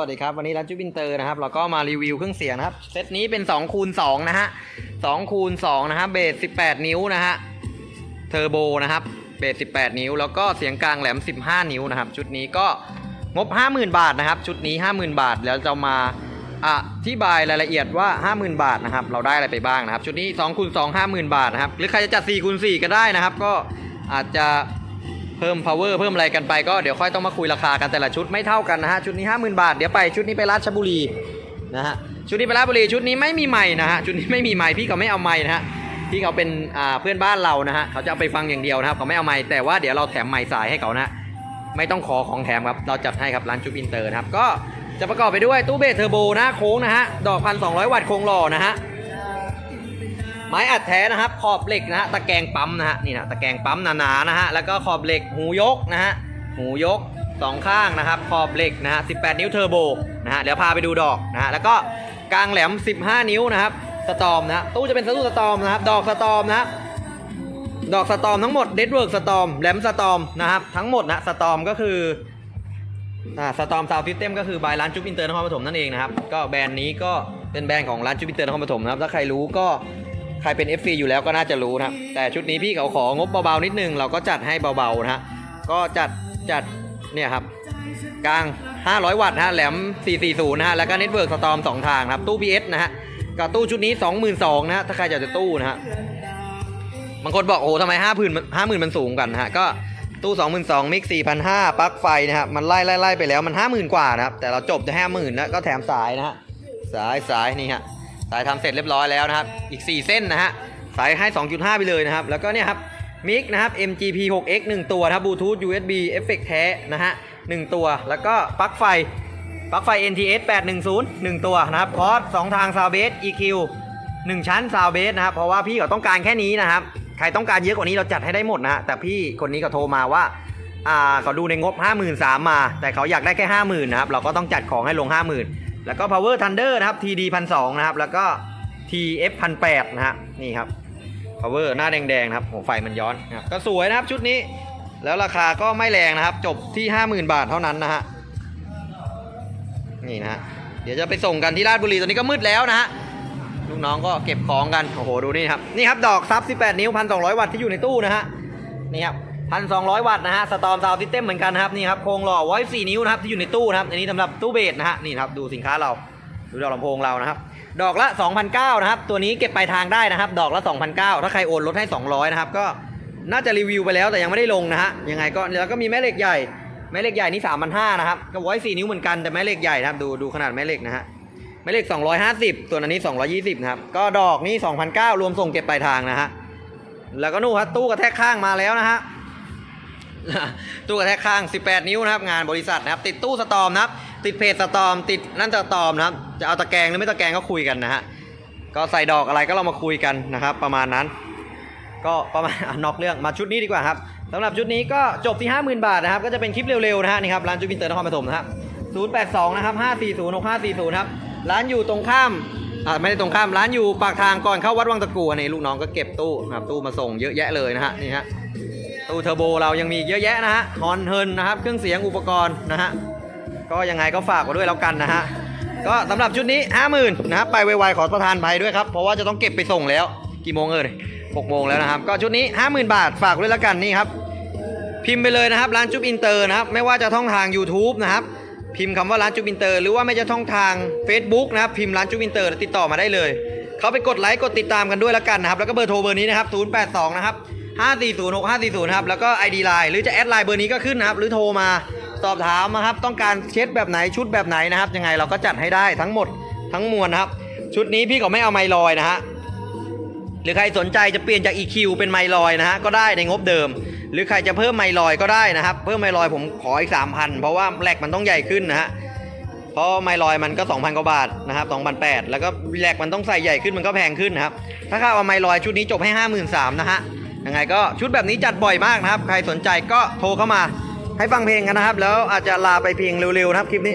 สวัสดีครับ วันนี้ร้านจูบินเตอร์นะครับ เราก็มารีวิวเครื่องเสียงนะครับ เซตนี้เป็น2คูณ2นะฮะ2คูณ2นะฮะเบส18 นิ้วนะฮะ เทอร์โบนะครับ เบส18 นิ้ว แล้วก็เสียงกลางแหลม 15 นิ้วนะครับ ชุดนี้ก็งบ 50,000 บาทนะครับ ชุดนี้ 50,000 บาท แล้วจะมาอธิบายรายละเอียดว่า 50,000 บาทนะครับ เราได้อะไรไปบ้างนะครับ ชุดนี้2คูณ2 50,000 บาทนะครับ หรือใครจะจัด4คูณ4ก็ได้นะครับ ก็อาจจะ เพิ่ม power เพิ่มอะไรกันไปก็เดี๋ยวค่อยต้องมาคุยราคากันแต่ละชุดไม่เท่ากันนะฮะชุดนี้ 50,000 บาทเดี๋ยวไปชุดนี้ไปราชบุรีนะฮะชุดนี้ไปราชบุรีชุดนี้ไม่มีใหม่นะฮะชุดนี้ไม่มีใหม่พี่เขาไม่เอาใหม่นะฮะพี่เขาเป็นอ่าเพื่อนบ้านเรานะฮะเขาจะเอาไปฟังอย่างเดียวนะครับเขาไม่เอาใหม่แต่ว่าเดี๋ยวเราแถมใหม่สายให้เขานะไม่ต้องขอของแถมครับเราจัดให้ครับร้านจุบอินเตอร์นะครับก็จะประกอบไปด้วยตู้เบสเทอร์โบนะโค้งนะฮะดอกพันสองวัตต์โค้งหล่อนะฮะ ไม้อัดแท้นะครับ ขอบเหล็กนะฮะตะแกรงปั๊มนะฮะนี่นะตะแกรงปั๊มหนาๆนะฮะแล้วก็ขอบเหล็กหูยกนะฮะหูยกสองข้างนะครับ ขอบเหล็กนะฮะ18 นิ้วเทอร์โบนะฮะเดี๋ยวพาไปดูดอกนะฮะแล้วก็กลางแหลม 15 นิ้วนะครับสตอมนะตู้จะเป็นตู้สตอมนะครับ ดอกสตอมนะดอกสตอมทั้งหมดเดดเวิร์กสตอมแหลมสตอมนะครับทั้งหมดนะสตอมก็คืออ่าสตอมซาวด์ซิสเต็มก็คือบายร้านจุ๊บอินเตอร์นครปฐมนั่นเองนะครับ ก็แบรนด์นี้ก็เป็นแบรนด์ของร้านจุ๊บอินเตอร์นครปฐมนะครับ ถ้าใครรู้ก็ ใครเป็น FC อยู่แล้วก็น่าจะรู้นะครับ แต่ชุดนี้พี่เขาของบเบาๆนิดนึง เราก็จัดให้เบาๆนะฮะ ก็จัดจัดเนี่ยครับกลาง 500 วัตต์นะฮะแหลม 440 นะฮะ แล้วก็เน็ตเวิร์กสตอม2ทางครับ ตู้ PS นะฮะ กับตู้ชุดนี้ 22,000นะฮะ ถ้าใครอยากจะตู้นะฮะ บางคนบอกโอ้โหทำไม5 0 0 0 0 50,000 มันสูงกันนะฮะ ก็ตู้ 22,000มิก4,500ปลั๊กไฟนะครับ มันไล่ไล่ไล่ไปแล้วมัน 50,000 กว่านะครับ แต่เราจบจะ50,000แล้วก็แถมสายนะฮะ สายสายนี่ฮะ สายทำเสร็จเรียบร้อยแล้วนะครับ อีก 4 เส้นนะฮะ สายให้ 2.5 ไปเลยนะครับ แล้วก็เนี่ยครับ มิกนะครับ MGP 6X 1 ตัวครับบลูทูธ USB เอฟเฟกแท้นะฮะ1ตัว แล้วก็ปลั๊กไฟ ปลั๊กไฟ NTS 810 1 ตัวนะครับคอร์ส2ทางซาวเบส EQ 1 ชั้นซาวเบสนะครับ เพราะว่าพี่เขาต้องการแค่นี้นะครับ ใครต้องการเยอะกว่านี้เราจัดให้ได้หมดนะฮะ แต่พี่คนนี้ก็โทรมาว่าอ่าเขาดูในงบ 53,000มา แต่เขาอยากได้แค่ 50,000นะครับ เราก็ต้องจัดของให้ลง 50,000 แล้วก็ Power Thunder นะครับ TD 1,200นะครับ แล้วก็ TF 1,800นะฮะนี่ครับ Power หน้าแดงๆนะครับโหไฟมันย้อนนะครับก็สวยนะครับชุดนี้ แล้วราคาก็ไม่แรงนะครับ จบที่ 50,000 บาทเท่านั้นนะฮะนี่นะฮะเดี๋ยวจะไปส่งกันที่ราชบุรีตอนนี้ก็มืดแล้วนะฮะลูกน้องก็เก็บของกัน โอ้โห ดูนี่ครับ นี่ครับ ดอกซับ 18 นิ้ว 1,200 วัตต์ที่อยู่ในตู้นะฮะ นี่ครับ 1,200 วัตต์นะฮะสตอมซาวด์ซิสเต็มเหมือนกันนะครับนี่ครับโครงหล่อไว้4นิ้วนะครับที่อยู่ในตู้นะครับอันนี้สำหรับตู้เบสนะฮะนี่ครับดูสินค้าเราดูดอกลำโพงเรานะครับ ดอกละ2,900นะครับตัวนี้เก็บปลายทางได้นะครับ ดอกละ2,900ถ้าใครโอนลดให้ 200นะครับก็น่าจะรีวิวไปแล้วแต่ยังไม่ได้ลงนะฮะยังไงก็แล้วก็มีแม่เหล็กใหญ่แม่เหล็กใหญ่นี่3,500นะครับก็ไว้4นิ้วเหมือนกันแต่แม่เหล็กใหญ่นะครับดูดูขนาดแม่เหล็กนะฮะแม่เหล็ก 250 ส่วนอันนี้ 220นะครับก็ดอกนี่2,900รวมส่งเก็บปลายทางนะฮะแล้วก็นู่นครับตู้กระแทกข้างมาแล้วนะฮะ ตู้กระแทกข้าง 18 นิ้วนะครับงานบริษัทนะครับ ติดตู้สตอมนะครับ ติดเพจสตอม ติดนั่นสตอมนะครับ จะเอาตะแกรงหรือไม่ตะแกรงก็คุยกันนะฮะก็ใส่ดอกอะไรก็เรามาคุยกันนะครับ ประมาณนั้น ก็ประมาณนอกเรื่องมาชุดนี้ดีกว่าครับสำหรับชุดนี้ก็จบที่ 50,000 บาทนะครับ ก็จะเป็นคลิปเร็วๆนะฮะนี่ครับร้านจูบินเตอร์นครปฐมนะครับ082นะครับ540 6540ครับร้านอยู่ตรงข้ามอ่าไม่ได้ตรงข้ามร้านอยู่ปากทางก่อนเข้าวัดวังตะกูอันนี้ลูกน้องก็เก็บตู้นะครับตู้มาส่งเยอะแยะเลยนะฮะนี่ฮะ ตู้เทอร์โบเรายังมีอีกเยอะแยะนะฮะฮอนเฮินนะครับ เครื่องเสียงอุปกรณ์นะฮะ ก็ยังไงก็ฝากไว้ด้วยแล้วกันนะฮะ ก็สำหรับชุดนี้ 50,000นะครับไปไวๆขอประทานภัยด้วยครับ เพราะว่าจะต้องเก็บไปส่งแล้ว กี่โมงเอ่ย6โมงแล้วนะครับ ก็ชุดนี้ 50,000 บาทฝากไว้ด้วยแล้วกันนี่ครับ พิมพ์ไปเลยนะครับ ร้านจุ๊บอินเตอร์นะครับ ไม่ว่าจะท่องทาง YouTube นะครับ พิมพ์คำว่าร้านจุ๊บอินเตอร์ หรือว่าไม่จะท่องทาง Facebook นะครับ พิมพ์ร้านจุ๊บอินเตอร์ติดต่อมาได้เลย เขาไปกดไลค์กดติดตามกันด้วยแล้วกันนะครับ แล้วก็เบอร์โทรเบอร์นี้นะครับ 082 นะครับ 540 6540นะครับแล้วก็ ID Line หรือจะแอดไลน์เบอร์นี้ก็ขึ้นนะครับ หรือโทรมาสอบถามนะครับ ต้องการเช็ดแบบไหนชุดแบบไหนนะครับ ยังไงเราก็จัดให้ได้ทั้งหมดทั้งมวลนะครับ ชุดนี้พี่ก็ไม่เอาไมลอยนะฮะหรือใครสนใจจะเปลี่ยนจาก EQ เป็นไมลอยนะฮะก็ได้ในงบเดิม หรือใครจะเพิ่มไมลอยก็ได้นะครับ เพิ่มไมลอยผมขออีก3,000 เพราะว่าแหลกมันต้องใหญ่ขึ้นนะฮะเพราะไมลอยมันก็ 2,000กว่าบาทนะครับ2,800แล้วก็แหลกมันต้องใส่ใหญ่ขึ้นมันก็แพงขึ้นนะครับถ้าข้าเอาไมลอยชุดนี้จบให้ 53,000นะฮะ ยังไงก็ชุดแบบนี้จัดบ่อยมากนะครับ ใครสนใจก็โทรเข้ามาให้ฟังเพลงกันนะครับ แล้วอาจจะลาไปเพียงเร็วๆนะครับคลิปนี้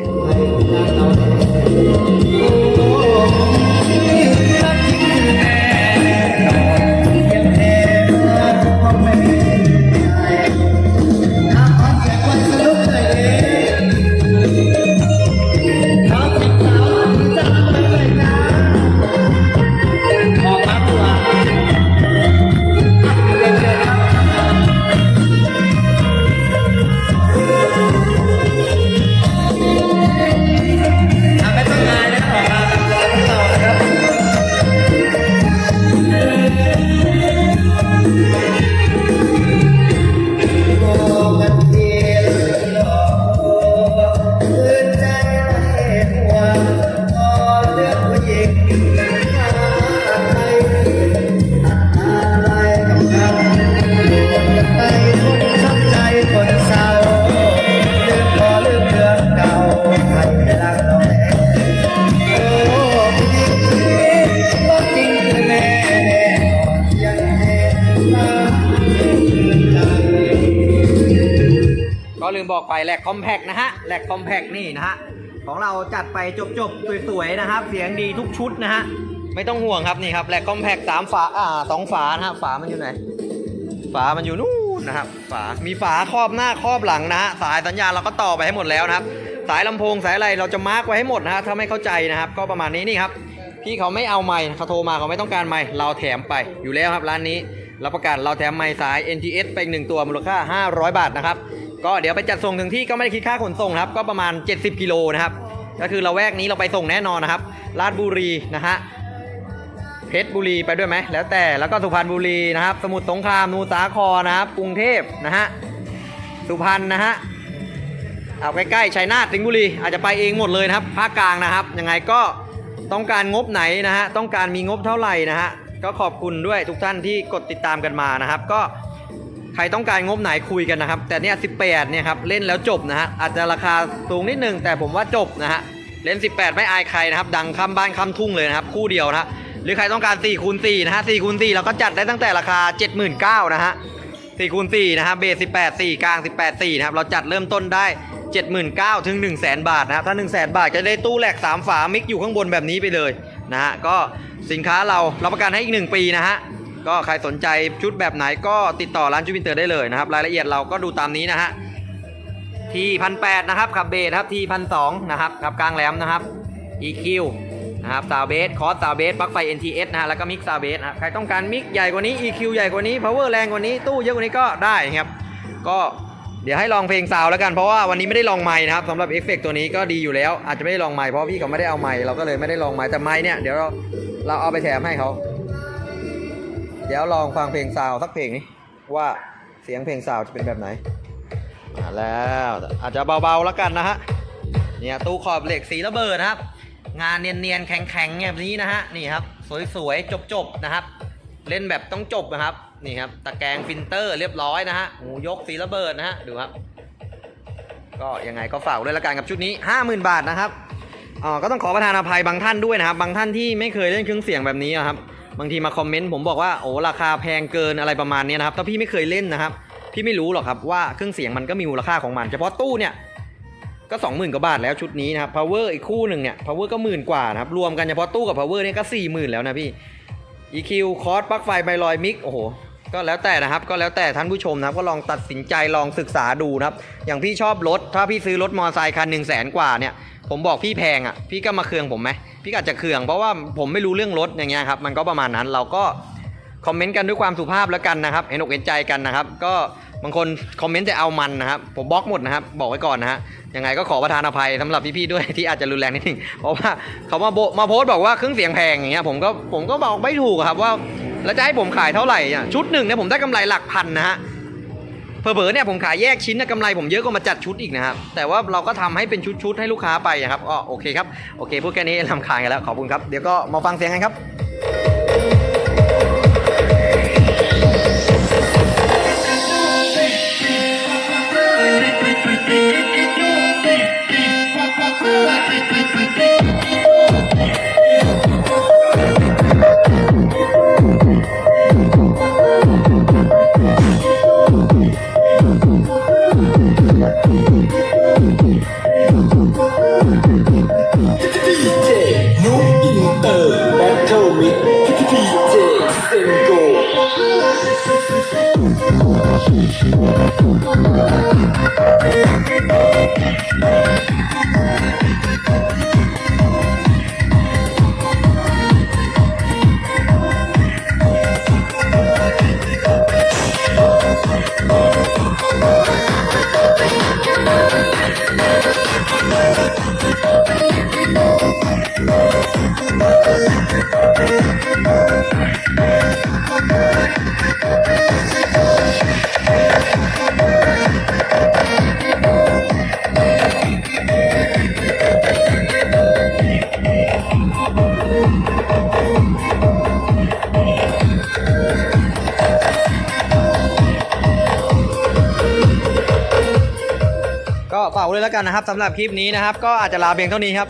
ไปแหลกคอมแพกนะฮะแหลกคอมแพกนี่นะฮะของเราจัดไปจบๆสวยๆนะครับ เสียงดีทุกชุดนะฮะไม่ต้องห่วงครับนี่ครับแหลกคอมแพกสามฝาอ่าสองฝานะฮะฝามันอยู่ไหน ฝามันอยู่นู่นนะครับฝามีฝาครอบหน้าครอบหลังนะฮะสายสัญญาณเราก็ต่อไปให้หมดแล้วนะครับ สายลำโพงสายอะไรเราจะมาร์กไว้ให้หมดนะฮะถ้าไม่เข้าใจนะครับ ก็ประมาณนี้นี่ครับพี่เขาไม่เอาไมค์เขาโทรมาเขาไม่ต้องการไมค์เราแถมไปอยู่แล้วครับร้านนี้รับประกันเราแถมไมค์สาย NTS ไปหนึ่งตัวมูลค่า 500 บาทนะครับ ก็เดี๋ยวไปจัดส่งถึงที่ก็ไม่ได้คิดค่าขนส่งครับ ก็ประมาณ 70 กิโลนะครับ ก็คือเราแวกนี้เราไปส่งแน่นอนนะครับ ราชบุรีนะฮะ เพชรบุรีไปด้วยไหม แล้วแต่ แล้วก็สุพรรณบุรีนะครับ สมุทรสงครามสมุทรสาครนะครับ กรุงเทพนะฮะ สุพรรณนะฮะ เอาใกล้ๆชัยนาทสิงห์บุรี อาจจะไปเองหมดเลยนะครับ ภาคกลางนะครับ ยังไงก็ต้องการงบไหนนะฮะ ต้องการมีงบเท่าไหร่นะฮะ ก็ขอบคุณด้วยทุกท่านที่กดติดตามกันมานะครับ ก็ ใครต้องการงบไหนคุยกันนะครับ แต่เนี่ย18เนี่ยครับเล่นแล้วจบนะฮะอาจจะราคาสูงนิดนึงแต่ผมว่าจบนะฮะเล่น 18 ไม่อายใครนะครับ ดังข้ามบ้านข้ามทุ่งเลยนะครับ คู่เดียวนะฮะหรือใครต้องการ4คูณ4นะฮะ4คูณ4เราก็จัดได้ตั้งแต่ราคา 79,000นะฮะ4คูณ4นะฮะเบส18 4 กลาง 18 4นะครับเราจัดเริ่มต้นได้ 79,000ถึง1 0 0 0 0 0 บาทนะครับถ้า 1 0 0 0 0 0 บาทจะได้ตู้แหลก 3 ฝามิกอยู่ข้างบนแบบนี้ไปเลยนะฮะก็สินค้าเรารับประกันให้อีก 1 ปีนะฮะ ก็ใครสนใจชุดแบบไหนก็ติดต่อร้านจูบินเตอร์ได้เลยนะครับ รายละเอียดเราก็ดูตามนี้นะฮะทีพันแปดนะครับขับเบสครับทีพันสองนะครับขับกลางแหลมนะครับ EQ นะครับซาวเบสคอสซาวเบสปลั๊กไฟ NTS นะฮะแล้วก็มิกซาวเบสนะครับใครต้องการมิกใหญ่กว่านี้ EQ ใหญ่กว่านี้ power แรงกว่านี้ตู้เยอะกว่านี้ก็ได้ครับ ก็เดี๋ยวให้ลองเพลงซาวแล้วกันเพราะว่าวันนี้ไม่ได้ลองไม้นะครับสำหรับเอฟเฟกตัวนี้ก็ดีอยู่แล้ว อาจจะไม่ได้ลองไม้เพราะพี่เขาไม่ได้เอาไม้เราก็เลยไม่ได้ลองไม้แต่ไม้เนี่ยเดี๋ยวเราเราเอาไปแถมให้เขา ดี๋ยวลองฟังเพลงซาวสักเพลงนี้ว่าเสียงเพลงซาวจะเป็นแบบไหนมาแล้วอาจจะเบาๆแล้วกันนะฮะเนี่ยตู้ขอบเหล็กสีระเบิดนะครับ งานเนียนๆแข็งๆแบบนี้นะฮะนี่ครับ สวยๆจบๆนะครับ เล่นแบบต้องจบนะครับนี่ครับตะแกรงฟิลเตอร์เรียบร้อยนะฮะหูยกสีระเบิดนะฮะดูครับ ก็ยังไงก็ฝากด้วยละกันกับชุดนี้ 50,000 บาทนะครับอ๋อก็ต้องขอประทานอภัยบางท่านด้วยนะครับ บางท่านที่ไม่เคยเล่นเครื่องเสียงแบบนี้อะครับ บางทีมาคอมเมนต์ผมบอกว่าโอ้ราคาแพงเกินอะไรประมาณนี้นะครับถ้าพี่ไม่เคยเล่นนะครับ พี่ไม่รู้หรอกครับว่าเครื่องเสียงมันก็มีมูลค่าของมัน เฉพาะตู้เนี่ยก็ 20,000กว่าบาทแล้วชุดนี้นะครับ power อีกคู่หนึ่งเนี่ย power ก็หมื่นกว่านะครับ รวมกันเฉพาะตู้กับ power เนี่ยก็ 40,000 แล้วนะพี่ EQ คอร์สปลั๊กไฟไบลอยมิกโอ้โห ก็แล้วแต่นะครับ ก็แล้วแต่ท่านผู้ชมนะครับ ก็ลองตัดสินใจลองศึกษาดูนะครับ อย่างพี่ชอบรถ ถ้าพี่ซื้อรถมอเตอร์ไซค์คันหนึ่งแสนกว่าเนี่ย ผมบอกพี่แพงอะพี่ก็มาเคืองผมไหมพี่อาจจะเคืองเพราะว่าผมไม่รู้เรื่องรถอย่างเงี้ยครับมันก็ประมาณนั้นเราก็คอมเมนต์กันด้วยความสุภาพแล้วกันนะครับเห็นอกเห็นใจกันนะครับ ก็บางคนคอมเมนต์จะเอามันนะครับ ผมบล็อกหมดนะครับ บอกไว้ก่อนนะฮะยังไงก็ขอประทานอภัยสำหรับพี่ๆด้วยที่อาจจะรุนแรงนิดนึงเพราะว่าเขามาโบมาโพสต์บอกว่าเครื่องเสียงแพงอย่างเงี้ยผมก็ผมก็บอกไม่ถูกครับว่าแล้วจะให้ผมขายเท่าไหร่อะชุดหนึ่งเนี่ยผมได้กำไรหลักพันนะฮะ เผลอๆเนี่ยผมขายแยกชิ้นนะกำไรผมเยอะกว่ามาจัดชุดอีกนะครับ แต่ว่าเราก็ทำให้เป็นชุดๆให้ลูกค้าไปนะครับอ๋อโอเคครับ โอเคพูดแค่นี้ลำคายกันแล้วขอบคุณครับ เดี๋ยวก็มาฟังเสียงกันครับ ก็ฝากไว้เลยแล้วกันนะครับสำหรับคลิปนี้นะครับ ก็อาจจะลาเพียงเท่านี้ครับ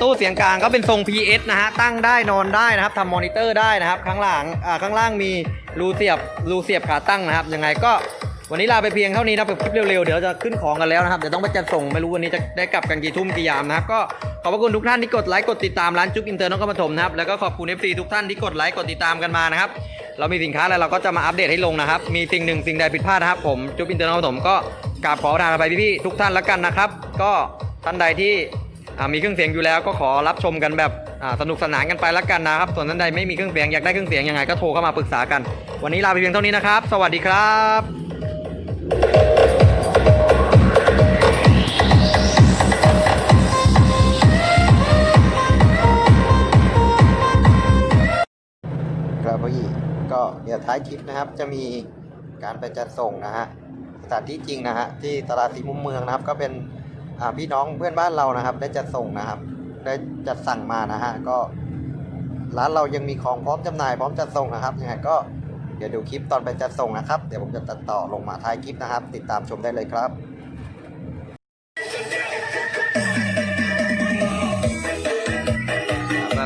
ตู้เสียงกลางก็เป็นทรง PS นะฮะตั้งได้นอนได้นะครับทำมอนิเตอร์ได้นะครับข้างหลังข้างล่างมีรูเสียบรูเสียบขาตั้งนะครับยังไงก็วันนี้ลาไปเพียงเท่านี้นะแบบคลิปเร็วๆ เดี๋ยวจะขึ้นของกันแล้วนะครับ เดี๋ยวต้องไปจัดส่งไม่รู้วันนี้จะได้กลับกันกี่ทุ่มกี่ยามนะครับ ก็ขอบพระคุณทุกท่านที่กดไลค์กดติดตามร้านจุ๊บอินเตอร์นครปฐมนะครับ แล้วก็ขอบคุณ FC ทุกท่านที่กดไลค์กดติดตามกันมานะครับ เรามีสินค้าอะไรเราก็จะมาอัปเดตให้ลงนะครับ มีสิ่งหนึ่งสิ่งใดผิดพลาดนะครับผมจุ๊บอินเตอร์นครปฐมก็กราบขอประทานอภัยพี่ๆทุกท่านแล้วกันนะครับ ก็ท่านใดที่ มีเครื่องเสียงอยู่แล้วก็ขอรับชมกันแบบสนุกสนานกันไปล้วกันนะครับส่วนท่านใดไม่มีเครื่องเสียงอยากได้เครื่องเสียงยังไงก็โทรเข้ามาปรึกษากัน วันนี้ลาไปเพียงเท่านี้นะครับ สวัสดีครับครับพี่ก็เดี๋ยวท้ายคลิปนะครับจะมีการไปจัดส่งนะฮะสถานที่จริงนะฮะที่ตลาดสีมุมเมืองนะครับ ก็เป็น พี่น้องเพื่อนบ้านเรานะครับ ได้จัดส่งนะครับ ได้จัดสั่งมานะฮะก็ร้านเรายังมีของพร้อมจำหน่ายพร้อมจัดส่งนะครับยังไงก็เดี๋ยวดูคลิปตอนไปจัดส่งนะครับ เดี๋ยวผมจะตัดต่อลงมาท้ายคลิปนะครับ ติดตามชมได้เลยครับ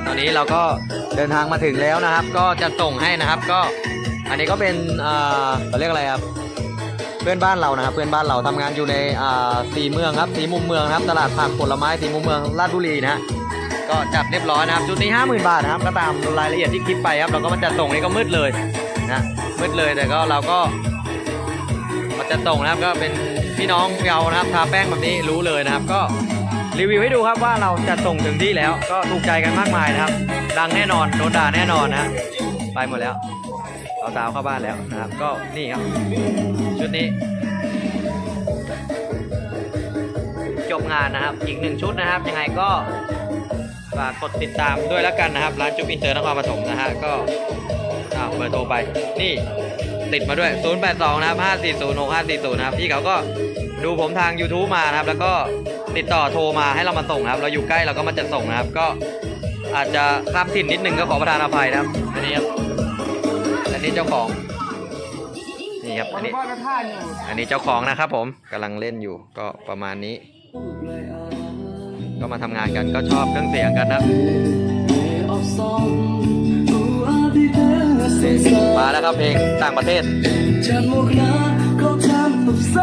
ตอนนี้เราก็เดินทางมาถึงแล้วนะครับ ก็จะส่งให้นะครับ ก็อันนี้ก็เป็นเอ่าเขาเรียกอะไรครับ เพื่อนบ้านเรานะครับเพื่อนบ้านเราทำงานอยู่ในอ่าสีเมืองครับสีมุมเมืองครับตลาดผักผลไม้สีมุมเมืองลาดบุรีนะฮะก็จัดเรียบร้อยนะครับชุดนี้ 50,000 บาทนะครับก็ตามรายละเอียดที่คลิปไปครับเราก็มาจัดส่งนี่ก็มืดเลยนะมืดเลยแต่ก็เราก็มาจัดส่งนะครับก็เป็นพี่น้องเรานะครับทาแป้งแบบนี้รู้เลยนะครับ ก็รีวิวให้ดูครับว่าเราจะส่งถึงที่แล้ว ก็ถูกใจกันมากมายนะครับ ดังแน่นอนโดนด่าแน่นอนนะไปหมดแล้ว สาวเข้าบ้านแล้วนะครับ ก็นี่ครับ ชุดนี้ จบงานนะครับ อีกหนึ่งชุดนะครับ ยังไงก็ฝากกดติดตามด้วยแล้วกันนะครับร้านจุ๊บอินเตอร์นครปฐมนะฮะก็อ่าเบอร์โทรไป นี่ติดมาด้วย 082 นะครับ 540 6540 นะครับพี่เขาก็ดูผมทาง YouTube มานะครับ แล้วก็ติดต่อโทรมาให้เรามาส่งครับ เราอยู่ใกล้เราก็มาจัดส่งนะครับ ก็อาจจะข้ามถิ่นนิดนึงก็ขอประทานอภัยนะครับอันนี้ครับ นนี้เจ้าของ นี่ครับอันนี้ อันนี้เจ้าของนะครับผมกำลังเล่นอยู่ก็ประมาณนี้ ก็มาทำงานกันก็ชอบเครื่องเสียงกันนะมาแล้วครับเพลงต่างประเทศฉันมุกนาเขาทำแบบ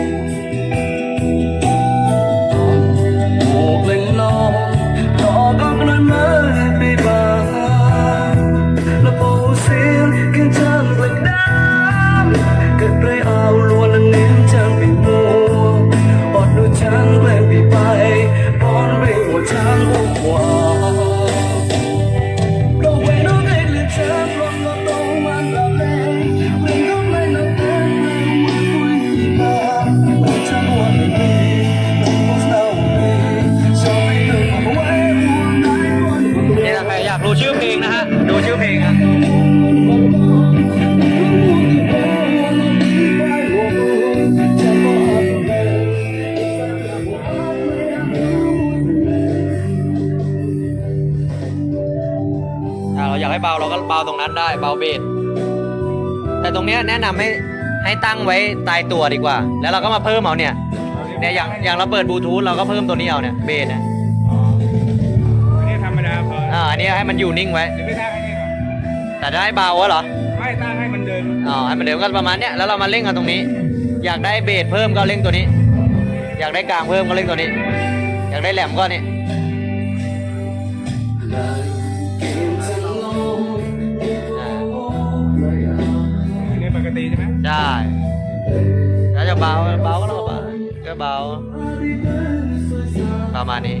ตรงนั้นได้เบาเบสแต่ตรงเนี้ยแนะนำให้ให้ตั้งไว้ตายตัวดีกว่า แล้วเราก็มาเพิ่มเอาเนี่ยเนี่ยอย่างอย่างเราเปิดบลูทูธเราก็เพิ่มตัวนี้เอาเนี่ยเบสเนี่ยนี่ธรรมดาพออ่าอันนี้ให้มันอยู่นิ่งไว้ หรือไม่ตั้งให้นี่ก่อนแต่ถ้าให้เบาอะเหรอ ไม่ตั้งให้มันเดินอ๋อให้มันเดิมก็ประมาณเนี้ยแล้วเรามาเล่นกันตรงนี้ อยากได้เบสเพิ่มก็เล่นตัวนี้ อยากได้กลางเพิ่มก็เล่นตัวนี้ อยากได้แหลมก็นี่ ได้ถ้าจะเบาเบาก็เราเบาก็เบาประมาณนี้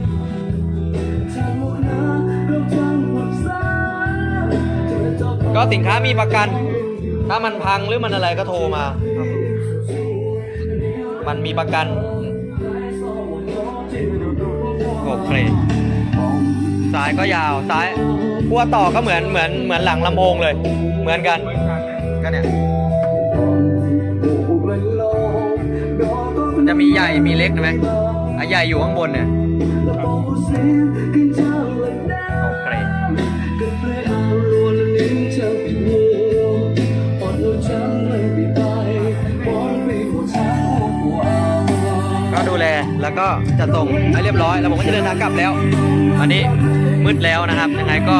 ก็สินค้ามีประกัน ถ้ามันพังหรือมันอะไรก็โทรมา มันมีประกันโอเคสายก็ยาวซ้ายขั้วต่อก็เหมือนเหมือนเหมือนหลังลำโพงเลย เหมือนกันก็เนี่ย จะมีใหญ่มีเล็กใช่ไหมอะใหญ่อยู่ข้างบนเนี่ยโอเคก็ดูแลแล้วก็จะส่งให้เรียบร้อย แล้วผมก็จะเดินทางกลับแล้วอันนี้มืดแล้วนะครับ ยังไงก็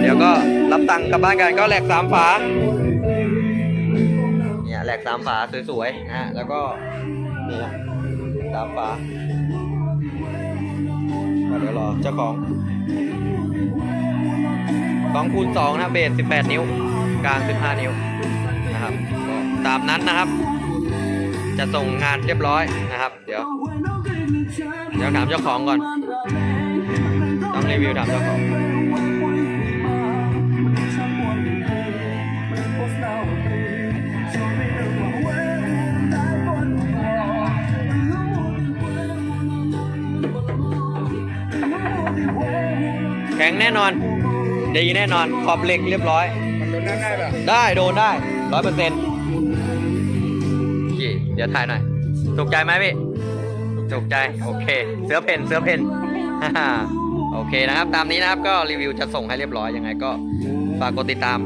เดี๋ยวก็รับตังค์กลับบ้านกันก็แหลกสามฝาเนี่ยแหลกสามฝาสวยๆนะฮะแล้วก็ นี่นะสามฝาเดี๋ยวรอเจ้าของสองคูณสองนะเบสสิบแปดนิ้ว กลางสิบห้านิ้วนะครับตามนั้นนะครับ จะส่งงานเรียบร้อยนะครับ เดี๋ยว เดี๋ยวถามเจ้าของก่อน ต้องรีวิวถามเจ้าของ แข็งแน่นอน ดีแน่นอน ขอบเหล็กเรียบร้อย มันโดนนั่งได้ป่ะได้โดนได้ร้อยเปอร์เซ็นต์เดี๋ยวถ่ายหน่อยถูกใจไหมพี่ ถูกใจ โอเค เสื้อเพนเสื้อเพนโอเคนะครับ ตามนี้นะครับ ก็รีวิวจะส่งให้เรียบร้อย ยังไงก็ฝากกดติดตาม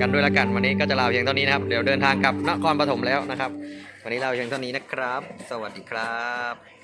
กันด้วยละกัน วันนี้ก็จะลาเพียงเท่านี้นะครับ เดี๋ยวเดินทางกลับนครปฐมแล้วนะครับ วันนี้ลาเพียงเท่านี้นะครับ สวัสดีครับ